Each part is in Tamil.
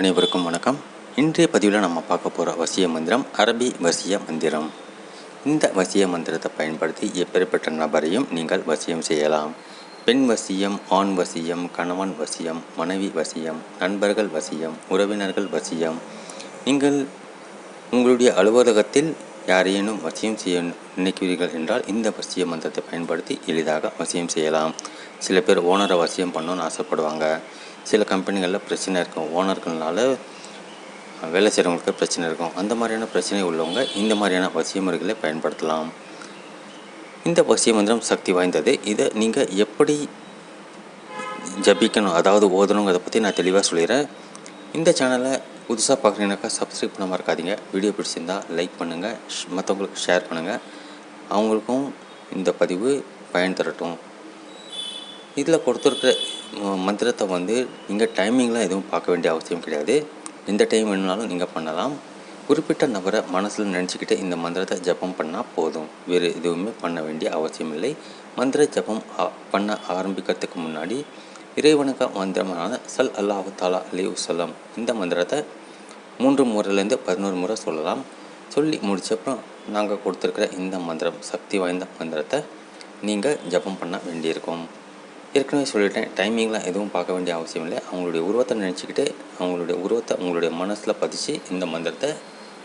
அனைவருக்கும் வணக்கம். இன்றைய பதிவில் நம்ம பார்க்க போகிற வசிய மந்திரம் அரபி வசிய மந்திரம். இந்த வசிய மந்திரத்தை பயன்படுத்தி எப்பேற்பட்ட நபரையும் நீங்கள் வசியம் செய்யலாம். பெண் வசியம் ஆண் வசியம் கணவன் வசியம் மனைவி வசியம் நண்பர்கள் வசியம் உறவினர்கள் வசியம். நீங்கள் உங்களுடைய அலுவலகத்தில் யாரேனும் வசியம் செய்ய நினைக்கிறீர்கள் என்றால் இந்த வசிய மந்திரத்தை பயன்படுத்தி எளிதாக வசியம் செய்யலாம். சில பேர் ஓனரை வசியம் பண்ணணும்னு ஆசைப்படுவாங்க. சில கம்பெனிகளில் பிரச்சனை இருக்கும். ஓனர்கள்னால வேலை செய்கிறவங்களுக்கு பிரச்சனை இருக்கும். அந்த மாதிரியான பிரச்சனை உள்ளவங்க இந்த மாதிரியான வசிய முறைகளை பயன்படுத்தலாம். இந்த வசிய மந்திரம் சக்தி வாய்ந்தது. இதை நீங்கள் எப்படி ஜபிக்கணும்? அதாவது ஓதணுங்கிறத பற்றி நான் தெளிவாக சொல்லிடுறேன். இந்த சேனலை புதுசாக பார்க்குறீங்கனாக்கா சப்ஸ்கிரைப் பண்ண மறக்காதீங்க வீடியோ பிடிச்சிருந்தா லைக் பண்ணுங்கள் மற்றவங்களுக்கு ஷேர் பண்ணுங்கள் அவங்களுக்கும் இந்த பதிவு பயன் தரட்டும். இதில் கொடுத்துருக்குற மந்திரத்தை வந்து நீங்கள் டைமிங்லாம் எதுவும் பார்க்க வேண்டிய அவசியம் கிடையாது. எந்த டைம் வேணுனாலும் நீங்கள் பண்ணலாம். குறிப்பிட்ட நபரை மனசில் நினச்சிக்கிட்டு இந்த மந்திரத்தை ஜபம் பண்ணால் போதும். வேறு எதுவுமே பண்ண வேண்டிய அவசியம் இல்லை. மந்திர ஜபம் பண்ண ஆரம்பிக்கிறதுக்கு முன்னாடி இறைவனுக்கு மந்திரமான சல் அல்லாஹு தாலா அலி வசல்லாம் இந்த மந்திரத்தை மூன்று முறையிலேருந்து பதினோரு முறை சொல்லலாம். சொல்லி முடிச்சப்புறம் நாங்கள் கொடுத்துருக்கிற இந்த மந்திரம் சக்தி வாய்ந்த மந்திரத்தை நீங்கள் ஜபம் பண்ண வேண்டியிருக்கும். ஏற்கனவே சொல்லிட்டேன் டைமிங்லாம் எதுவும் பார்க்க வேண்டிய அவசியம் இல்லை. அவங்களுடைய உருவத்தை நினச்சிக்கிட்டு அவங்களுடைய உருவத்தை உங்களுடைய மனசில் பதிச்சு இந்த மந்திரத்தை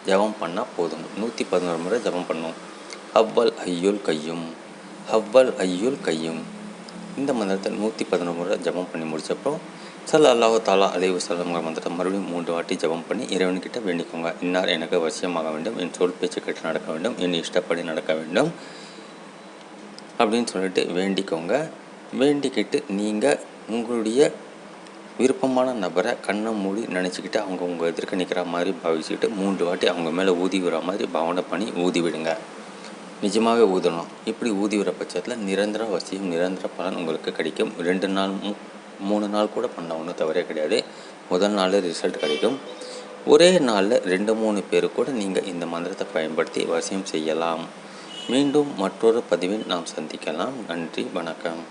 ஜபம் பண்ணால் போதும். நூற்றி பதினோரு முறை ஜபம் பண்ணும் ஹவ்வல் ஐயுல் கையும் ஹவ்வல் ஐயுல் கையும். இந்த மந்திரத்தை நூற்றி பதினோரு முறை ஜபம் பண்ணி முடிச்சப்பறம் சல் அல்லாஹு தாலா அலைவு சலம்ங்கிற மந்திரத்தை மறுபடியும் மூன்று வாட்டி ஜபம் பண்ணி இறைவன்கிட்ட வேண்டிக்கோங்க. இன்னார் எனக்கு வசியமாக வேண்டும் என் சொல் பேச்சு கேட்டு நடக்க வேண்டும் என் இஷ்டப்படி நடக்க வேண்டும் அப்படின்னு சொல்லிட்டு வேண்டிக்கோங்க. வேண்டிக்கிட்டு நீங்கள் உங்களுடைய விருப்பமான நபரை கண்ணை மூடி நினச்சிக்கிட்டு அவங்க உங்கள் எதிர்க்க நிற்கிற மாதிரி பாவிச்சுக்கிட்டு மூன்று வாட்டி அவங்க மேலே ஊதி விடுற மாதிரி பாவனை பண்ணி ஊதி விடுங்க. நிஜமாகவே ஊதணும். இப்படி ஊதி விடுற பட்சத்தில் நிரந்தர வசியம் நிரந்தர பலன் உங்களுக்கு கிடைக்கும். ரெண்டு நாள் மூணு நாள் கூட பண்ண ஒன்றும் தவறே கிடையாது. முதல் நாள் ரிசல்ட் கிடைக்கும். ஒரே நாளில் ரெண்டு மூணு பேர் கூட நீங்கள் இந்த மந்திரத்தை பயன்படுத்தி வசியம் செய்யலாம். மீண்டும் மற்றொரு பதிவில் நாம் சந்திக்கலாம். நன்றி வணக்கம்.